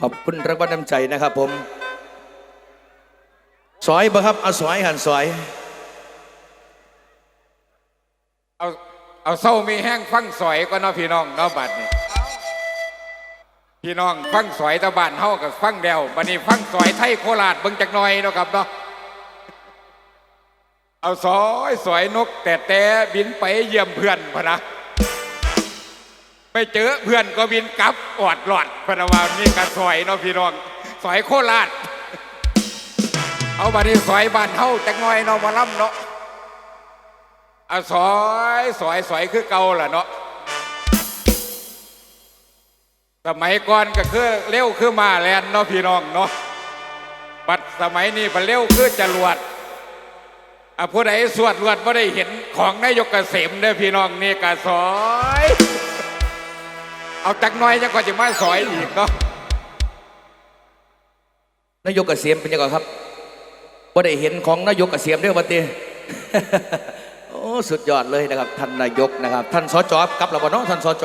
ขอบคุณรางวัลน้ำใจนะครับผมสอยบ่ครับเอาสอยหันสอย เอาเอาเศร้ามีแห้งฟังสอยก็เนาะพี่น้องเนาะบัดนี่พี่น้องฟังสอยตะบานเฮากับฟังเดวบัดนี้ฟังสอยไทยโคราชเบิ่งจักหน่อยเนาะครับเนาะเอาสอยสอยนกแต่แต่บินไปเยี่ยมเพื่อนพะนะ ไม่เจอเพื่อนก็บินกลับออดหลอดพนะว่านี่กะสอยเนาะพี่น้องสอยโคราชเอาบัดนี้สอยบ้านเฮาจักหน่อยเนาะมาล่ำเนาะเอาสอยสอยสอยคือเก่าล่ะเนาะสมัยก่อนก็คือเร็วคือมาแลนเนาะพี่น้องเนาะบัดสมัยนี้มันเร็วคือจรวดอะผู้ใดสวดรวดไม่ได้เห็นของนายกเกษมเด้อพี่น้องนี่ก็สอย เอาจักน้อยจังก็จะมาสอยอีกเนาะนายกเกษมเป็นยังไงครับว่าได้เห็นของนายกเกษมเด้วยวันตีโอ้สุดยอดเลยนะครับท่านนายกนะครับ ท่านสจกับแล้วบ่เนาะท่านสจ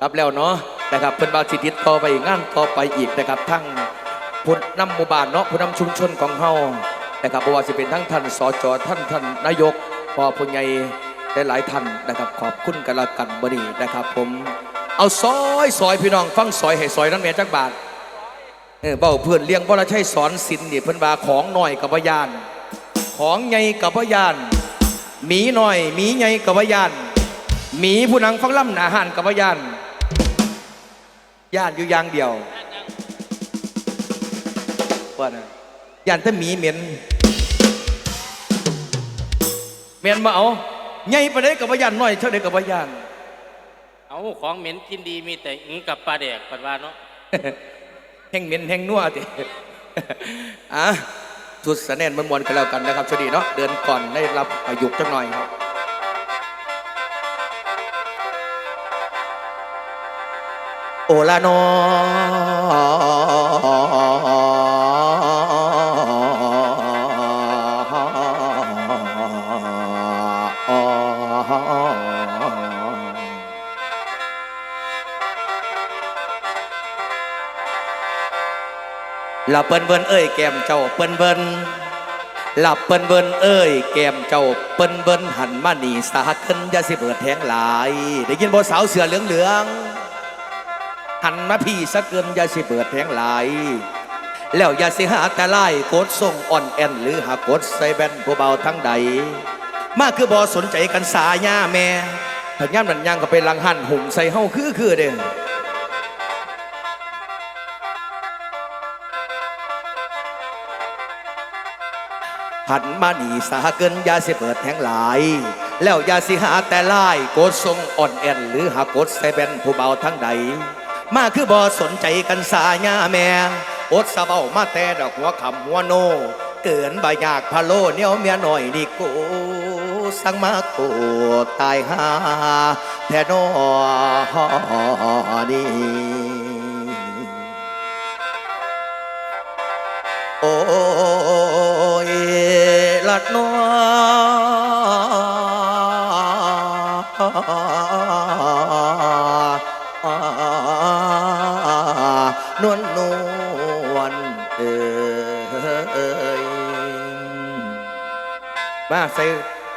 กับแล้วเนาะนะครับเพิ่นบาสิติดต่อไปงานต่อไปอีกนะครับทั้งผู้นำหมู่บ้านเนาะผู้นำชุมชนของเฮานะครับบ่ว่าสิเป็นทั้งท่านสจท่านท่านนายกพอผู้ใหญ่หลายๆท่านนะครับ ขอบคุณกันละกันบ่นี้นะครับ ผม เอาซอยซอยพี่น้อง ฟังซอยให้ซอยนั้นแม่จักบาทเออเบ้าเพื่อนเลี้ยงบ่ละใช่สอนศิลป์นี่เพิ่นว่าของหน่อยกับพยาน ของใหญ่กับพยานหมีหน่อยหมีใหญ่กับพยานหมีผู้นังฟังล่ำหนาหันกับพยานย่านอยู่อย่างเดียวว่านะย่านแต่หมีเหม็นเหม็นมาเอาใหญ่ไปได้กับพยานหน้อยเท่าใดกับพยาน เอาของเหม็นกินดีมีแต่อึงกับปลาแดกปัดว่าเนาะแห่งเหม็นแห่งนัวติอะทุสะแนนมมวนกันแล้วกันนะครับสวัสดีเนาะเดือนก่อนได้รับอายุจังหน่อยครับโอลานอ ลับเปิ้นเบิ้นเอ้ยแก้มเจ้าเปิ้นเบิ้นหลับเปิ้นเบิ้นเอ้ยแก้มเจ้าเปิ้นเบิ้นหันมาหนีสาขึ้นยาสิเบิดแทงหลาย ได้ยินบ่สาวเสือเหลืองเหลืองหันมาพี่สะเกินยาสิเบิดแทงหลาย แล้วยาสิหาแต่ไล่กดส่งอ่อนแอนหรือหากดใส่แบนผู้เบาทั้งใด มาคือบ่สนใจกันสาย่าแม่ถ้าย่ามนันยังก็ไปลังหันหุ่มใส่เฮาคือคือเด้อ หันมาหนีสาเกินยาสิเปิดแทงหลาย แล้วยาสิหาแต่ไล่โกดทรงอ่อนแอนหรือหากดใส่แบนผู้เบาทั้งใด มาคือบ่สนใจกันสาญาแม่อดสะเบามาแต่ดอกหัวคำหัวโน เกินบายากพะโลเนี่ยวเมียหน่อยนี่กูสั่งมากูตายหาแท่นอนี่ ดนัวนวลนวลเอ้ยมาใส่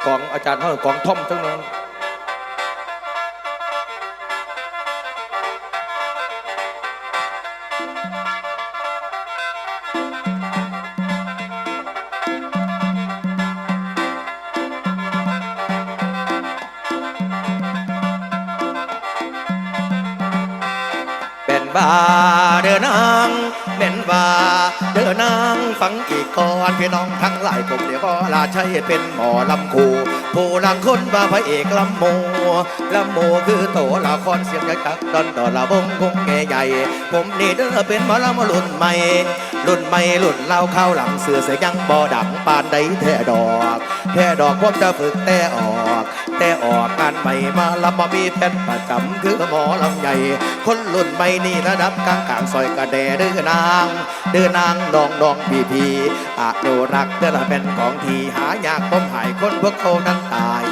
กล่องอาจารย์เท่ากล่องท่อมทั้งนั้น เป็นว่าเดินนางเป็นว่าเดินนางฟังอีกก่อนพี่น้องทั้งหลายผมเดี๋ยวก็ลาใช้เป็นหมอลำคูผู้ลังคนว่าพระเอกลำโมลำโมคือโตละครเสียงยักษ์จักดอนต่อละวงคงแง่ใหญ่ ผมนี่เด้อเป็นหมอลำรุ่นใหม่รุ่นใหม่รุ่นเล่าข้าหลังเสือเสียยังบ่ดังปานใดแท้ดอก แท้ดอกผมจะฝึกแต่ออก แต่ออกงานใหม่มาลำมามีแพทย์ประจำคือหมอลำใหญ่ คนรุ่นใหม่นี่ระดับกลางกลางซอยกระแดเดือนาง เดือนางดองดองพีพีอนุรักษ์เดละเป็นของทีหายากผมหายคนพวกเขานั้นตาย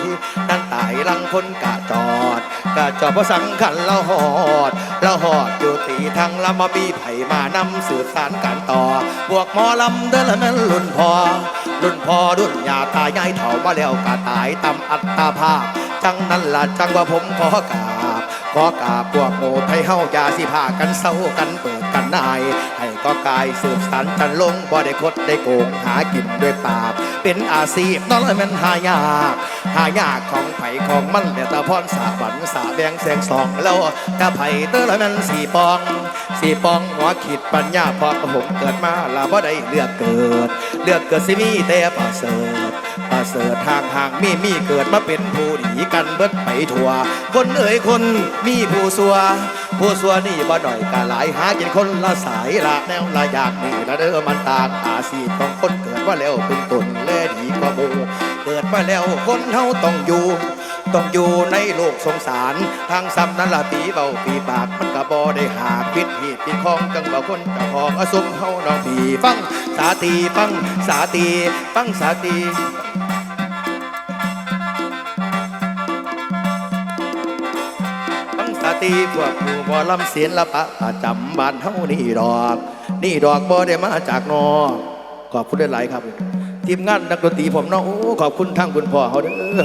นั้นตายลังคนกะจอดกะจอดเพราะสังขันเราหอดเราหอดอยู่ตีทางลำมาบีไผ่มานำสืบสานการต่อพวกหมอลำเดินละนั้นรุ่นพอ รุ่นพอรุ่นยาตายายเถามาแล้วกะตายตำอัตภาพ จังนั้นล่ะจังว่าผมขอกราบขอกราบพวกโมไทยเฮายาสิพากันเศร้ากันเปิด นาย ให้ก็กายสืบสานจันลงบ่ได้คดได้โกงหากินด้วยปากเป็นอาชีพนั่นแหละมันหายาก หายากของไผ่ของมันแต่ตาพรสาบันสาแบงแสงสองแล้วกะไผ่เตอร์ละมันสี่ปอง สี่ปองหัวขีดปัญญาพอกระผมเกิดมาลาบ่ได้เลือกเกิด เลือกเกิดสิมีแต่ประเสริฐประเสริฐทางห่างมีมีเกิดมาเป็นผู้ดีกันเบิดไปทั่ว คนเอ่ยคนมีผู้สัว ผู้สัวนี่บ่หน่อยกะหลายหากินคนละสายละแนวละอยางนี่ละเด้อมันต่างอาชีพของคนเกิดว่าแล้วเป็นตนแลดีกว่าหมู่เกิดมาแล้วคนเฮาต้องอยู่ต้องอยู่ในโลกสงสาร ทางซ้ำนั้นละปีเบาปีปากมันก็บ่ได้หาพิษหีดปีของจังบ่คนจ้าของอสมเฮาน้องปีฟังสาตีฟังสาตีฟังสาตีีพวกผู้บ่ลำเสียนละปะประจำบ้านเฮานี่ดอก นี่ดอกบ่ได้มาจากนอกขอบคุณหลายๆครับ ทีมงานนักดนตรีผมเนาะโอ้ขอบคุณทางคุณพ่อเขาเด้อ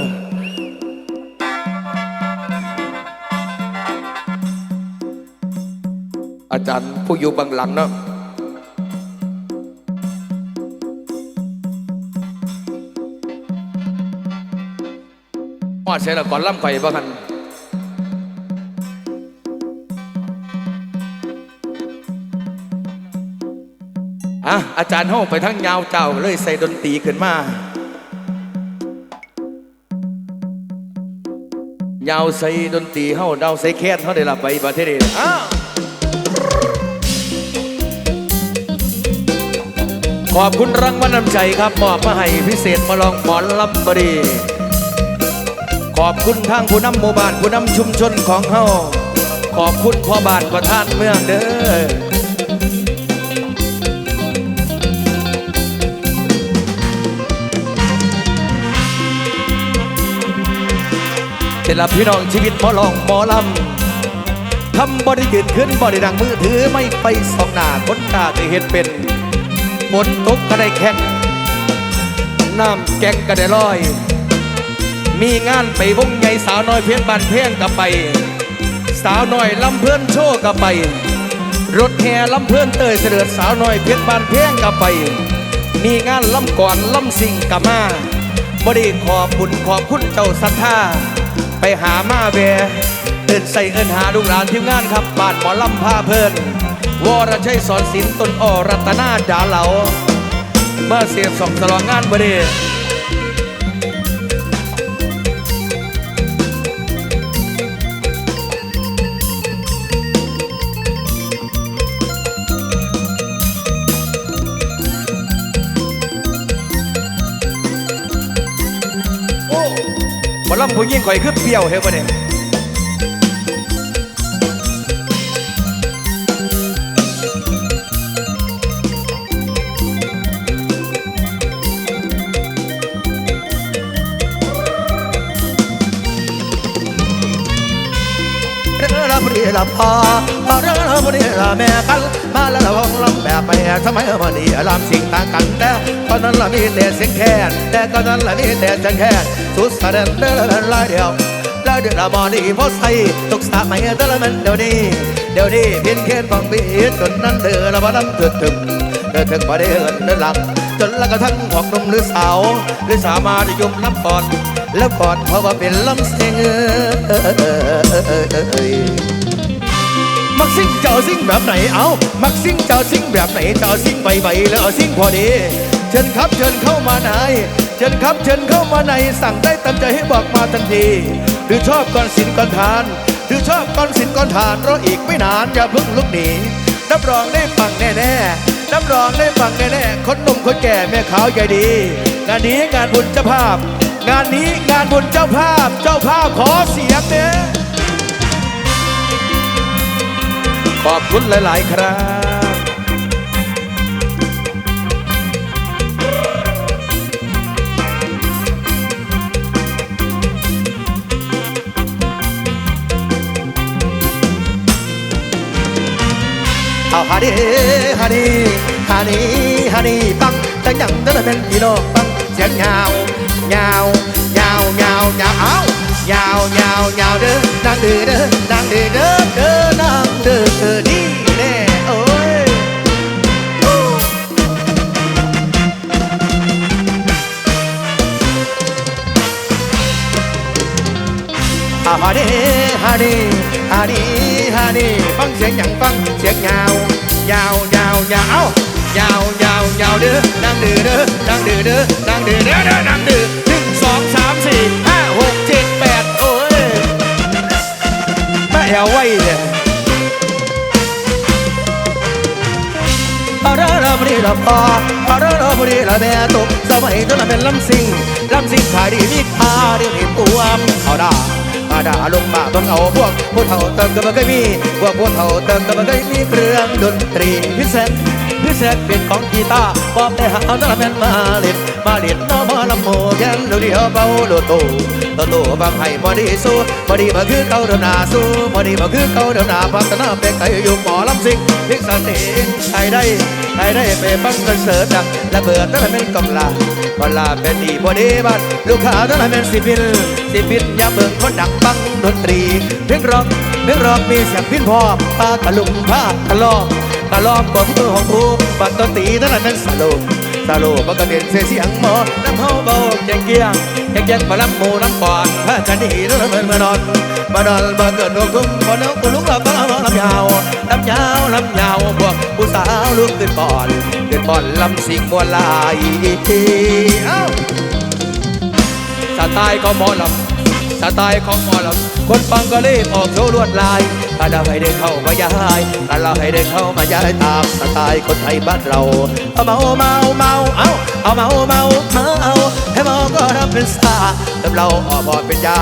อาจารย์ผู้อยู่เบังหลังเนาะหอดเสร็จแล้วก่อนล่ำไข่บ้างกัน อะอาจารย์ห้องไปทั้งยาวเจ้าเลยใส่ดนตรีขึ้นมายาวใส่ดนตรีเฮาดาวใส่แค้นเฮาได้ละไปประเทศนี้อ้าวขอบคุณรางวัลน้ำใจครับมอบมาให้พิเศษมาลองหมอนลำบรีขอบคุณทางผู้นำหมู่บ้านผู้นำชุมชนของเฮาขอบคุณพ่อบ้านประธานเมืองเด้อ เสร็จแล้วพี่น้องชีวิตหมอลองหมอลำทำบริยืนขึ้นบริดังมือถือไม่ไปสองหน้าคนตาจะเห็นเป็นฝนตกก็ได้แข่งน้ำแกงก็ได้ลอย มีงานไปวงใหญ่สาวน้อยเพียนบานเพียงก็ไป สาวน้อยลำเพื่อนโชว์ก็ไป รถแห่ลำเพื่อนเตยเสด็จสาวน้อยเพียนบานเพียงก็ไป มีงานลำก่อนลำสิ่งก็มาบไดีขอบบุญขอบคุณเจ้าศรัทธา ไปหามาเวเอินใส่เอินหาลูกหลานทีมงานครับบาดหมอลำพาเพลินวรชัยสอนศิลป์ตนอรัตนาดาเหลามาเสียบส่องตลอดงานบดี อลำผู้ยิ่งข่อยคือเปรี้ยวเฮ้ยบ่เนี่ย ละบรีละพอเรือละบรีละแม่กันมาแล้วละวงลำแบบไปทำไมมันนี่ลำสิ่งต่างกันแต่ตอนนั้นละมีแต่เสียงแค้นแต่ตอนนั้นละมีแต่เสียงแค้นสุดสะเด็นเดินลายเดียวแล้วเดือดละมอนี่พอใส่ตกสาไม่เดินละมันเดี๋ยวนี้เดี๋ยวนี้เพียนแค่ฟังบีจนนั้นเดือละมาลำเดือดถึงเดือดถึงมาเดินเดินหลังจนละกระทั่งพอกนมหรือสาวหรือสามาได้ยมน้ำก่อนแล้วก่อนเพราะว่าเป็นลำเสียงเอ้ย มักซิ่งเจ้าซิ่งแบบไหนเอามักซิ่งเจ้าซิ่งแบบไหนเจ้าซิ่งใบใบแล้วเอาซิ่งพอดี เชิญครับเชิญเข้ามาในเชิญครับเชิญเข้ามาในสั่งได้ตามใจให้บอกมาทันทีหรือชอบก่อนสินก่อนทานหรือชอบก่อนสินก่อนทานรออีกไม่นานอย่าเพิ่งลุกหนีรับรองได้ฟังแน่ๆรับรองได้ฟังแน่ๆคนหนุ่มคนแก่แม่ขาวใหญ่ดี งานนี้งานบุญเจ้าภาพ งานนี้งานบุญเจ้าภาพ เจ้าภาพขอเสียงเนี่ย ขอบคุณหลาย ๆ ครับเอาฮานีฮานีฮานีฮานีปังจังยังนั่นเป็นพี่น้องปังเสียงเงาเงาเงาเงาเงาเอาเงาเงาเงาเด้อนางเด้อเด้อนางเด้อเด้อ สียงอย่างฟังเสียงยาวยาวยาวยาวยาวยาวยาวเด้อนางเด้อเด้อนางเด้อเด้อนางเด้อเด้อเด้อนางเด้อหนึ่งสองสามสี่ห้าหกเจ็ดแปดโอ้ยแม่แอวไว้เลยเอาเด้อเราบรีเราพอเอาเด้อเราบรีเราแม่ตกสมัยตอนนั้นเป็นลำซิงลำซิงขายดีมีค่าเรียกเห็นตัวเอาได้ มาด่าลงมาเบิ่งเอาพวกผู้เฒ่าเติมก็บ่เคยมีพวกผู้เฒ่าเติมก็บ่เคยมีเครื่องดนตรีพิเศษพิเศษเป็นของกีตาร์บอบได้หาเอาน้ำแมนมาเล่นมาเล่นน้อมาลำโพแกนเดียวเบาโลโตโตโตบางให้บ่ดีสู้บ่ดีบ่คือเก่าเดิมหน้าสู้บ่ดีบ่คือเก่าเดิมหน้าพัฒนาเป็นไกอยู่หมอลำสิงพิกษาเตงใครได้ ใครได้ไปฟังคอนเสิร์ตดังและเบิดนั่นเป็นกำลาบอลาเป็นดีบอดีบันลูกค้านั่นเป็นสิบิลสิบิลอย่าเบิ่งคนดังฟังดนตรีเพลงร็อกเพลงร็อกมีเสียงพินพอมปากะลุงผ้ากะลอกกะลอกบ่มือของผู้บัดดนตรีนั่นเป็นสโล กสโลกมันก็เด่นเสียงหมอน้ำเฮาเบาแกงเกียงแกงเกียงมาลำหมูน้ำปอนพากันดีนั่นเป็นมานอนมานอนบ่เกิดดวงคุ้งบอน้องกูลุกแล้วก็เอาลำยาวลำยาวลำยาวบวกผู้สาวลุกขึ้นปอนขึ้นปอนลำสิงมวลลายเอ้าสไตล์ของหมอลำ สไตล์ของหมอลำคนฟังก็รีบออกโชว์ลวดลายถ้าเราให้ได้เข้ามายายถ้าเราให้ได้เข้ามายายตามสไตล์คนไทยบ้านเรา เอาเมาเมาเมาเอาเอาเมาเมาเมาเอาให้เมาก็ทำเป็นสตาร์เริ่มเราออกพอเป็นยา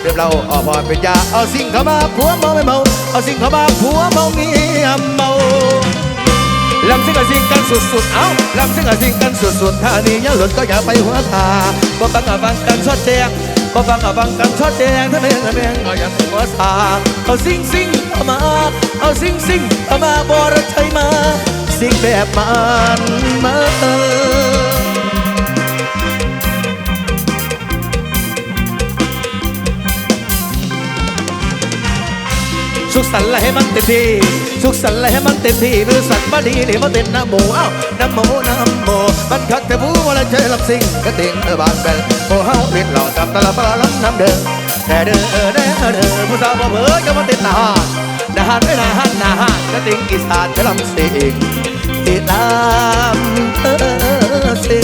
เริ่มเราออกพอเป็นยาเอาสิ่งเข้ามาผัวเมาไม่เมาเอาสิ่งเข้ามาผัวเมาเมียเมาลำซิ่งกับซิ่งกันสุดๆ เอ้าลำซิ่งกับซิ่งกันสุดๆ ถ้านี่ยังหลุดก็อย่าไปหัวตาก็ฟังกับฟังกันชดแจง ก็ฟังกับฟังกันชดแจงถ้าไม่ถ้าไม่ก็อย่าไปหัวตาเอาซิ่งซิ่งเอามา เอาซิ่งซิ่งเอามาบอรใช้มาซิ่งแบบมันมาสุขสันต์และให้มันเต็มที่สุขสันต์และให้มัน เต็มที่มือสั่นมาดีนี่มาเต้นน้ำหมูเอ้าน้ำหมูน้ำหมูมันคักแต่ผู้ว่าเจอลำซิงกระเต็งเออบานแบนโอ้เฮาเล่นหล่อจับตะละปลาล้ำน้ำเดิมแต่เด้อเออเด้อเด้อผู้สาวบ่เบื่อจะมาเต้นหน้าห้านน้าห้านไม่น้าห้านน้าห้านกระเต็งอีสานจะลำซิงติดตามเออเสีย